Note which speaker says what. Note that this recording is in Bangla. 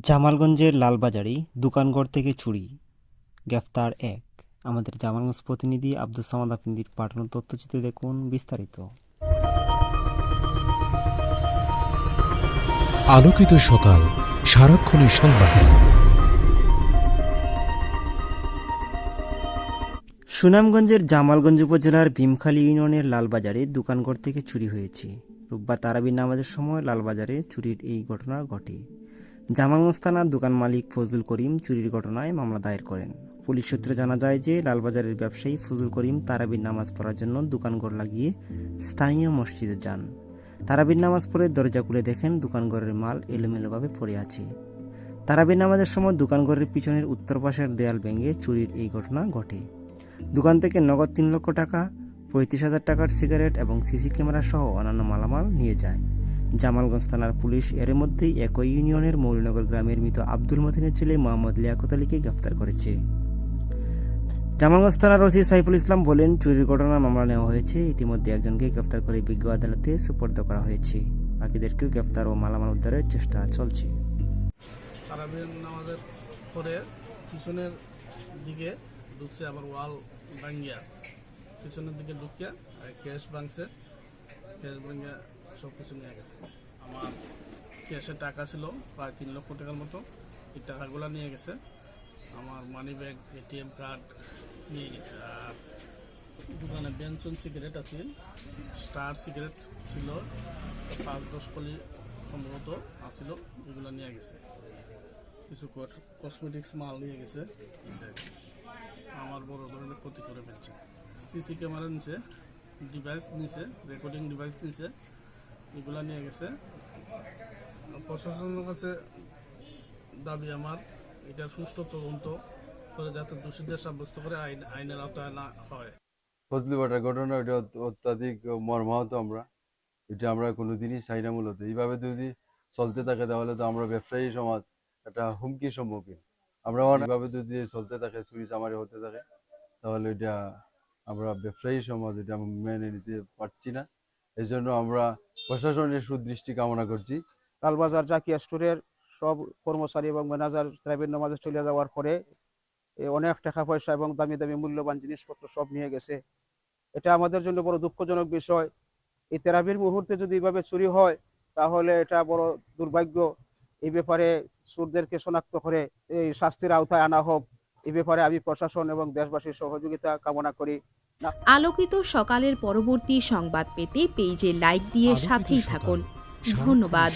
Speaker 1: জামালগঞ্জের লালবাজারে দোকানঘর থেকে চুরি। গ্রেফতার এক। আমাদের জামালগঞ্জ প্রতিনিধি আব্দুল সামাদ আফিন্দির পাঠানো তথ্যচিত্রে দেখুন বিস্তারিত।
Speaker 2: আলোকিত সকাল সারাক্ষণের সংবাদ।
Speaker 1: সুনামগঞ্জের জামালগঞ্জ উপজেলার ভীমখালী ইউনিয়নের লালবাজারে দোকানঘর থেকে চুরি হয়েছে। রোববার তারাবির নামাজের সময় লালবাজারে চুরির এই ঘটনা ঘটে। জামালগঞ্জ থানার দোকান মালিক ফজলুল করিম চুরির ঘটনায় মামলা দায়ের করেন। পুলিশ সূত্রে জানা যায় যে লালবাজারের ব্যবসায়ী ফজলুল করিম তারাবির নামাজ পড়ার জন্য দোকানঘর লাগিয়ে স্থানীয় মসজিদে যান। তারাবির নামাজ পড়ে দরজা খুলে দেখেন দোকানঘরের মাল এলোমেলোভাবে পড়ে আছে। তারাবির নামাজের সময় দোকানঘরের পিছনের উত্তর পাশের দেয়াল ভেঙে চুরির এই ঘটনা ঘটে। দোকান থেকে নগদ তিন লক্ষ টাকা, পঁয়ত্রিশ হাজার টাকার সিগারেট এবং সিসি ক্যামেরা সহ অন্যান্য মালামাল নিয়ে যায়। জামালগঞ্জ থানার পুলিশ এর মধ্যেই একই ইউনিয়নের মৌলনগর গ্রামের মৃত আব্দুল মতিনের ছেলে মোহাম্মদ লিয়াকত আলীকে গ্রেফতার করেছে। জামালগঞ্জ থানার ওসি সাইফুল ইসলাম বলেন, চুরির ঘটনার মামলা নেওয়া হয়েছে। ইতিমধ্যে একজনকে গ্রেফতার করে বিজ্ঞ আদালতে সুপর্দ করা হয়েছে। বাকিদেরকেও গ্রেফতার ও মালামাল উদ্ধারের চেষ্টা চলছে।
Speaker 3: নামাজের পরে পিছনের দিকে ঢুকছে আবার ওয়াল ভাঙ্গিয়া। পিছনের দিকে ঢুকিয়া ক্যাশ ভাঙছে। ক্যাশ ভাঙ্গিয়া সব কিছু নিয়ে গেছে। আমার ক্যাশে টাকা ছিল, প্রায় তিন লক্ষ টাকার মতো। এই টাকাগুলো নিয়ে গেছে। আমার মানি ব্যাগ এটিএম কার্ড নিয়ে গেছে। আর দোকানে বেনসন সিগারেট আছে। স্টার সিগারেট ছিল। পাঁচ দশ কলি সম্ভবত আছিল, এগুলো নিয়ে গেছে। কিছু কসমেটিক্স মাল নিয়ে গেছে। আমার বড় ধরনের ক্ষতি করে ফেলছে। সিসি ক্যামেরা নিছে ডিভাইস নিছে রেকর্ডিং ডিভাইস নিছে। এগুলা নিয়ে গেছে। প্রশাসনের কাছে দাবি আমার, এটা সুষ্ঠু তদন্ত করে যাতে দোষীদের সাব্যস্ত করে আইন, আইনের আওতায় না হয়।
Speaker 4: ফজলি বাটার ঘটনা, এটা অত্যাধিক মর্মাহত আমরা। এটা আমরা কোনোদিনই চাই না মূলত। এইভাবে যদি চলতে থাকে, তাহলে তো আমরা ব্যবসায়ী সমাজ একটা হুমকির সম্মুখীন। আমরা অনেকভাবে যদি চলতে থাকে, চুরি চামারি হতে থাকে, তাহলে এটা আমরা ব্যবসায়ী সমাজ এটা মেনে নিতে পারছি না। এই জন্য আমরা প্রশাসনের সুদৃষ্টি কামনা করছি।
Speaker 5: লালবাজার জাকিয়া স্টোরের সব কর্মচারী এবং ম্যানেজার ট্রাইবেল নামাজে চলে যাওয়ার পরে অনেক টাকা পয়সা এবং দামি দামি মূল্যবান জিনিসপত্র সব নিয়ে গেছে। এটা আমাদের জন্য বড় দুঃখজনক বিষয়। এই তেরাবির মুহূর্তে যদি এভাবে চুরি হয়, তাহলে এটা বড় দুর্ভাগ্য। এই ব্যাপারে সুরদেরকে শনাক্ত করে এই শাস্তির আওতায় আনা হোক। এই ব্যাপারে আমি প্রশাসন এবং দেশবাসীর সহযোগিতা কামনা করি।
Speaker 6: আলোকিত সকালের পরবর্তী সংবাদ পেতে পেজে লাইক দিয়ে সাথেই থাকুন। ধন্যবাদ।